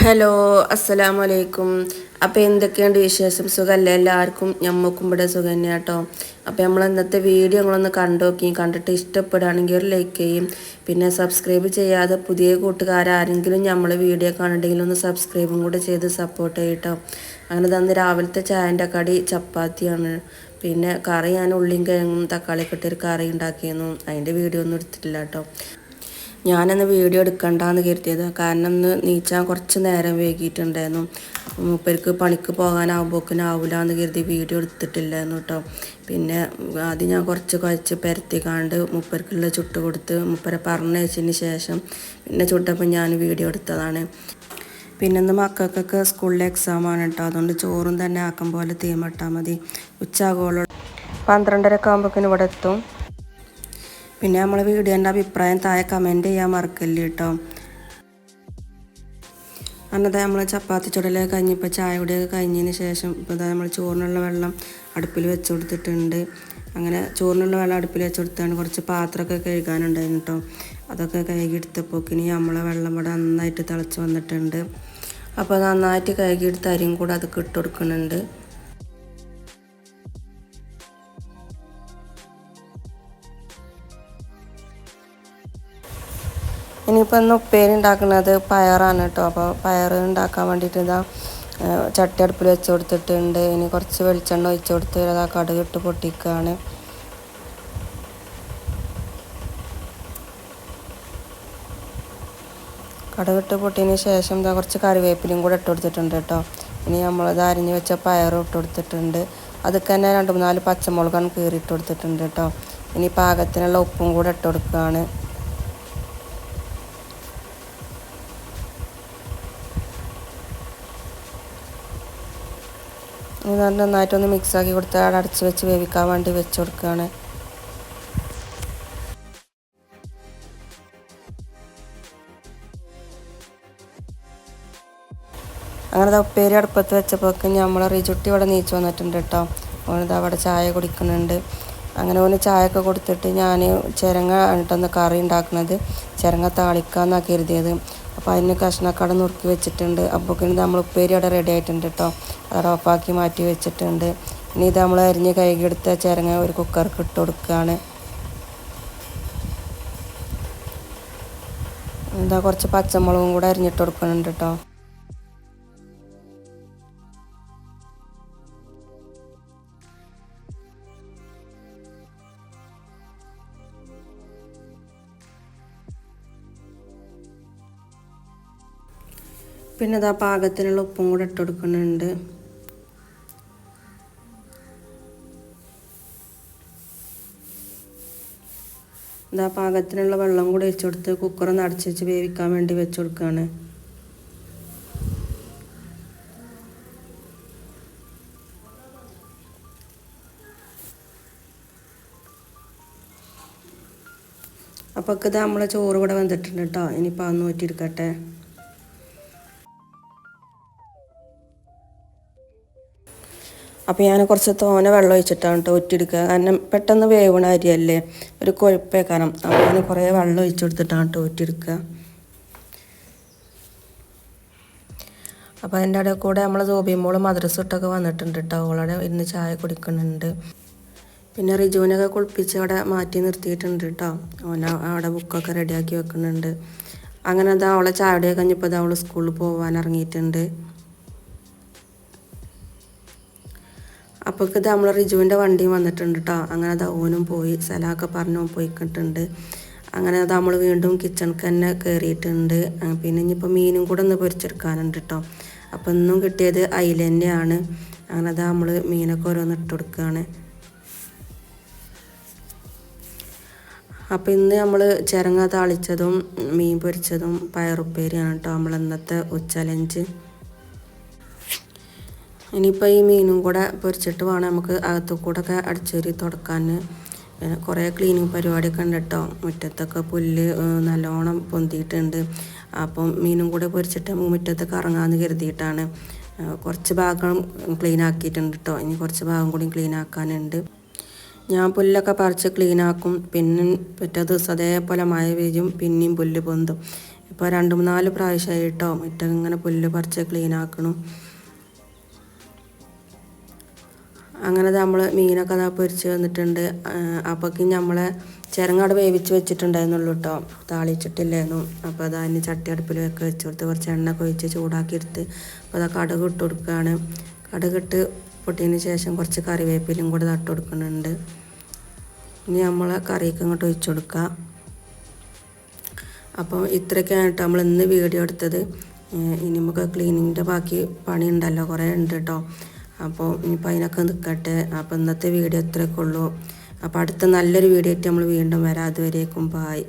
Hello അസ്സലാമു അലൈക്കും അപ്പോൾ എന്തൊക്കെയുണ്ട് വിശേഷം? സുഖമല്ലേ എല്ലാവർക്കും ഞമ്മക്കും ഇവിടെ സുഖം തന്നെ കേട്ടോ. അപ്പോൾ നമ്മൾ ഇന്നത്തെ വീഡിയോ നിങ്ങളൊന്ന് കണ്ടു നോക്കി. കണ്ടിട്ട് ഇഷ്ടപ്പെടുകയാണെങ്കിൽ ഒരു ലൈക്ക് ചെയ്യും. പിന്നെ സബ്സ്ക്രൈബ് ചെയ്യാതെ പുതിയ കൂട്ടുകാരാരെങ്കിലും നമ്മൾ വീഡിയോ കാണുന്നുണ്ടെങ്കിൽ ഒന്ന് സബ്സ്ക്രൈബും കൂടെ ചെയ്ത് സപ്പോർട്ട് ചെയ്യട്ടോ അങ്ങനെ തന്ന് രാവിലത്തെ ചായന്റെ കടി ചപ്പാത്തിയാണ്. പിന്നെ കറി ഞാൻ ഉള്ളിയും കിഴങ്ങും തക്കാളിയൊക്കെ കറി ഉണ്ടാക്കിയിരുന്നു. അതിന്റെ വീഡിയോ ഒന്നും എടുത്തിട്ടില്ല കേട്ടോ. ഞാനന്ന് വീഡിയോ എടുക്കണ്ടെന്ന് കരുതിയത്. കാരണം ഇന്ന് നീച്ചാൻ കുറച്ച് നേരം വൈകിയിട്ടുണ്ടായിരുന്നു. മൂപ്പർക്ക് പണിക്ക് പോകാനാവുമ്പോക്കിനാവില്ല എന്ന് കരുതി വീഡിയോ എടുത്തിട്ടില്ലായിരുന്നു കേട്ടോ പിന്നെ ആദ്യം ഞാൻ കുറച്ച് കുഴച്ച് പരത്തിക്കാണ്ട് മൂപ്പർക്കുള്ള ചുട്ട് കൊടുത്ത് മൂപ്പരെ പറഞ്ഞയച്ചതിന് ശേഷം പിന്നെ ചുട്ടപ്പോൾ ഞാൻ വീഡിയോ എടുത്തതാണ്. പിന്നെ ഇന്ന് മക്കൾക്കൊക്കെ സ്കൂളിലെ എക്സാമാണ് കേട്ടോ അതുകൊണ്ട് ചോറും തന്നെ ആക്കം പോലെ തീമട്ടാൽ മതി. ഉച്ചാകോളം പന്ത്രണ്ടരക്കെ ആകുമ്പോഴേക്കും ഇവിടെ എത്തും. പിന്നെ നമ്മളെ വീഡിയോന്റെ അഭിപ്രായം താഴെ കമന്റ് ചെയ്യാൻ മറക്കല്ലേ കേട്ടോ അന്നത്തെ നമ്മൾ ചപ്പാത്തി ചുടലൊക്കെ കഴിഞ്ഞ് ഇപ്പോൾ ചായ കുടിയൊക്കെ കഴിഞ്ഞതിന് ശേഷം ഇപ്പോൾ നമ്മൾ ചോറിനുള്ള വെള്ളം അടുപ്പിൽ വെച്ച് കൊടുത്തിട്ടുണ്ട്. അങ്ങനെ ചോറിനുള്ള വെള്ളം അടുപ്പിൽ വെച്ച് കൊടുത്താണ് കുറച്ച് പാത്രമൊക്കെ കഴുകാനുണ്ടായിരുന്നു കേട്ടോ അതൊക്കെ കഴുകിയെടുത്തപ്പോക്കിനി നമ്മളെ വെള്ളം ഇവിടെ നന്നായിട്ട് തിളച്ച് വന്നിട്ടുണ്ട്. അപ്പോൾ നന്നായിട്ട് കഴുകിയെടുത്ത് അരിയും കൂടെ അതൊക്കെ ഇട്ട് കൊടുക്കുന്നുണ്ട്. ഇനിയിപ്പോൾ ഇന്ന് ഉപ്പേരി ഉണ്ടാക്കുന്നത് പയറാണ് കേട്ടോ. അപ്പോൾ പയർ ഉണ്ടാക്കാൻ വേണ്ടിയിട്ട് ഇതാ ചട്ടി അടുപ്പിൽ വെച്ച് കൊടുത്തിട്ടുണ്ട്. ഇനി കുറച്ച് വെളിച്ചെണ്ണ ഒഴിച്ച് കൊടുത്ത് അതാ കടുക് ഇട്ട് പൊട്ടിക്കുകയാണ് കടുകിട്ട് പൊട്ടിയതിന് ശേഷം ഇതാ കുറച്ച് കറിവേപ്പിലയും കൂടെ ഇട്ട് കൊടുത്തിട്ടുണ്ട് കേട്ടോ. ഇനി നമ്മളത് അരിഞ്ഞ് വെച്ച പയറും ഇട്ട് കൊടുത്തിട്ടുണ്ട്. അതൊക്കെ തന്നെ രണ്ട് മൂന്നാൽ പച്ചമുളകാണ് കീറിയിട്ട് കൊടുത്തിട്ടുണ്ട് കേട്ടോ. ഇനി പാകത്തിനുള്ള ഉപ്പും കൂടെ ഇട്ട് കൊടുക്കുകയാണ്. നന്നായിട്ടൊന്ന് മിക്സാക്കി കൊടുത്ത് അവിടെ അടച്ച് വെച്ച് വേവിക്കാൻ വേണ്ടി വെച്ച് കൊടുക്കുകയാണ് അങ്ങനെ ഉപ്പേരി അടുപ്പത്ത് വെച്ചപ്പോഴേക്കും നമ്മൾ റിജുട്ടി ഇവിടെ നീച്ച് വന്നിട്ടുണ്ട് കേട്ടോ ഓനിത് അവിടെ ചായ കുടിക്കുന്നുണ്ട്. അങ്ങനെ ഓന് ചായയൊക്കെ കൊടുത്തിട്ട് ഞാൻ ചിരങ്ങ ഇട്ടൊന്ന് കറി ഉണ്ടാക്കുന്നത്. ചിരങ്ങ താളിക്കാന്നാണ് കരുതിയത്. അപ്പോൾ അതിന് കഷ്ണക്കട നുറുക്കി വെച്ചിട്ടുണ്ട്. അപ്പോൾ നമ്മൾ ഉപ്പേരി അവിടെ റെഡി ആയിട്ടുണ്ട് കേട്ടോ അവിടെ ഓഫാക്കി മാറ്റി വെച്ചിട്ടുണ്ട്. ഇനി ഇത് നമ്മൾ അരിഞ്ഞ് കൈകെടുത്ത ചിരങ്ങ ഒരു കുക്കർക്ക് ഇട്ട് കൊടുക്കുകയാണ് എന്താ കുറച്ച് പച്ചമുളകും കൂടെ അരിഞ്ഞിട്ട് കൊടുക്കുന്നുണ്ട് കേട്ടോ പിന്നെ ഇതാ പാകത്തിനുള്ള ഉപ്പും കൂടെ ഇട്ട് കൊടുക്കുന്നുണ്ട് ഇതാ പാകത്തിനുള്ള വെള്ളം കൂടി വെച്ച് കൊടുത്ത് കുക്കറൊന്ന് അടച്ചു വെച്ച് വേവിക്കാൻ വേണ്ടി വെച്ച് കൊടുക്കുകയാണ് അപ്പോൾ ഇത് നമ്മളെ ചോറ് ഇവിടെ വന്നിട്ടുണ്ട് കേട്ടോ ഇനിയിപ്പോൾ അന്ന് ഊറ്റിയെടുക്കട്ടെ. അപ്പോൾ ഞാൻ കുറച്ച് തോനെ വെള്ളം ഒഴിച്ചിട്ടാണ് കേട്ടോ ഒറ്റിയെടുക്കുക കാരണം പെട്ടെന്ന് വേവണ അരിയല്ലേ? ഒരു കൊഴുപ്പേ കാരണം. അപ്പോൾ ഞാൻ കുറേ വെള്ളം ഒഴിച്ചു കൊടുത്തിട്ടാണ് കേട്ടോ ഒറ്റിയെടുക്കുക അപ്പോൾ അതിന്റെ ഇടയിൽ കൂടെ നമ്മൾ ജോബിയുമ്പോൾ മദ്രസ ഇട്ടൊക്കെ വന്നിട്ടുണ്ട് കേട്ടോ അവളവിടെ ഇരുന്ന് ചായ കുടിക്കുന്നുണ്ട്. പിന്നെ റിജുവിനൊക്കെ കുളിപ്പിച്ച് അവിടെ മാറ്റി നിർത്തിയിട്ടുണ്ട് കേട്ടോ ഓന അവിടെ ബുക്കൊക്കെ റെഡിയാക്കി വെക്കുന്നുണ്ട്. അങ്ങനെ അതാ അവളെ ചായയുടെ കഴിഞ്ഞപ്പോൾ അവൾ സ്കൂളിൽ പോകാൻ ഇറങ്ങിയിട്ടുണ്ട്. അപ്പോൾ ഇത് നമ്മൾ റിജുവിന്റെ വണ്ടിയും വന്നിട്ടുണ്ട് കേട്ടോ അങ്ങനെ അത് ഓനും പോയി സലാക്കെ പറഞ്ഞു പോയിക്കിട്ടുണ്ട്. അങ്ങനെ അത് നമ്മൾ വീണ്ടും കിച്ചണിക്ക് തന്നെ കയറിയിട്ടുണ്ട് പിന്നെ ഇനിയിപ്പോൾ മീനും കൂടെ ഒന്ന് പൊരിച്ചെടുക്കാനുണ്ട് കേട്ടോ അപ്പോൾ ഇന്നും കിട്ടിയത് അയില തന്നെയാണ്. അങ്ങനെ അത് നമ്മൾ മീനൊക്കെ ഓരോന്ന് ഇട്ട് കൊടുക്കുകയാണ് അപ്പോൾ ഇന്ന് നമ്മൾ ചിരങ്ങ താളിച്ചതും മീൻ പൊരിച്ചതും പയറുപ്പേരിയാണ് കേട്ടോ നമ്മൾ ഇന്നത്തെ ഉച്ചലഞ്ച് ഇനിയിപ്പോൾ ഈ മീനും കൂടെ പൊരിച്ചിട്ട് വേണം നമുക്ക് അകത്തു കൂടെ ഒക്കെ അടിച്ചൊരി തുടക്കാൻ കുറേ ക്ലീനിങ് പരിപാടിയൊക്കെ ഉണ്ട് കേട്ടോ മുറ്റത്തൊക്കെ പുല്ല് നല്ലോണം പൊന്തിയിട്ടുണ്ട്. അപ്പം മീനും കൂടെ പൊരിച്ചിട്ട് നമുക്ക് മുറ്റത്തൊക്കെ ഇറങ്ങാമെന്ന് കരുതിയിട്ടാണ്. കുറച്ച് ഭാഗം ക്ലീൻ ആക്കിയിട്ടുണ്ട് കേട്ടോ ഇനി കുറച്ച് ഭാഗം കൂടി ക്ലീൻ ആക്കാനുണ്ട്. ഞാൻ പുല്ലൊക്കെ പറിച്ച് ക്ലീൻ ആക്കും. പിന്നെ പിറ്റേ ദിവസം അതേപോലെ മഴ പെയ്യും പിന്നെയും പുല്ല് പൊന്തും. ഇപ്പോൾ രണ്ട് മൂന്നാൽ പ്രാവശ്യമായി കേട്ടോ മുറ്റം ഇങ്ങനെ പുല്ല് പറിച്ച് ക്ലീൻ ആക്കണം. അങ്ങനെ നമ്മൾ മീനൊക്കെ അതാ പൊരിച്ച് വന്നിട്ടുണ്ട്. അപ്പോഴേക്കും നമ്മളെ ചിരങ്ങാട് വേവിച്ച് വെച്ചിട്ടുണ്ടായിരുന്നുള്ളൂ കേട്ടോ താളിച്ചിട്ടില്ലായിരുന്നു. അപ്പോൾ അതാ ഇനി ചട്ടി അടുപ്പിലൊക്കെ വെച്ച് കൊടുത്ത് കുറച്ച് എണ്ണ കൊഴിച്ച് ചൂടാക്കി എടുത്ത് അപ്പോൾ അതാ കടുക് ഇട്ട് കൊടുക്കുകയാണ് കടുകിട്ട് പൊട്ടിയതിന് ശേഷം കുറച്ച് കറിവേപ്പിലും കൂടെ തട്ട് കൊടുക്കുന്നുണ്ട്. ഇനി നമ്മൾ കറിയൊക്കെ ഇങ്ങോട്ട് ഒഴിച്ചു കൊടുക്കുക അപ്പോൾ ഇത്രയൊക്കെയാണ് നമ്മൾ ഇന്ന് വീഡിയോ എടുത്തത്. ഇനി നമുക്ക് ക്ലീനിങ്ങിന്റെ ബാക്കി പണി ഉണ്ടല്ലോ കുറേ ഉണ്ട് കേട്ടോ അപ്പോൾ ഇനിയിപ്പോൾ അതിനൊക്കെ നിൽക്കട്ടെ അപ്പോൾ ഇന്നത്തെ വീഡിയോ ഇത്രയൊക്കെ ഉള്ളൂ. അപ്പോൾ അടുത്ത നല്ലൊരു വീഡിയോ ആയിട്ട് നമ്മൾ വീണ്ടും വരാം. അതുവരേക്കും ബായ്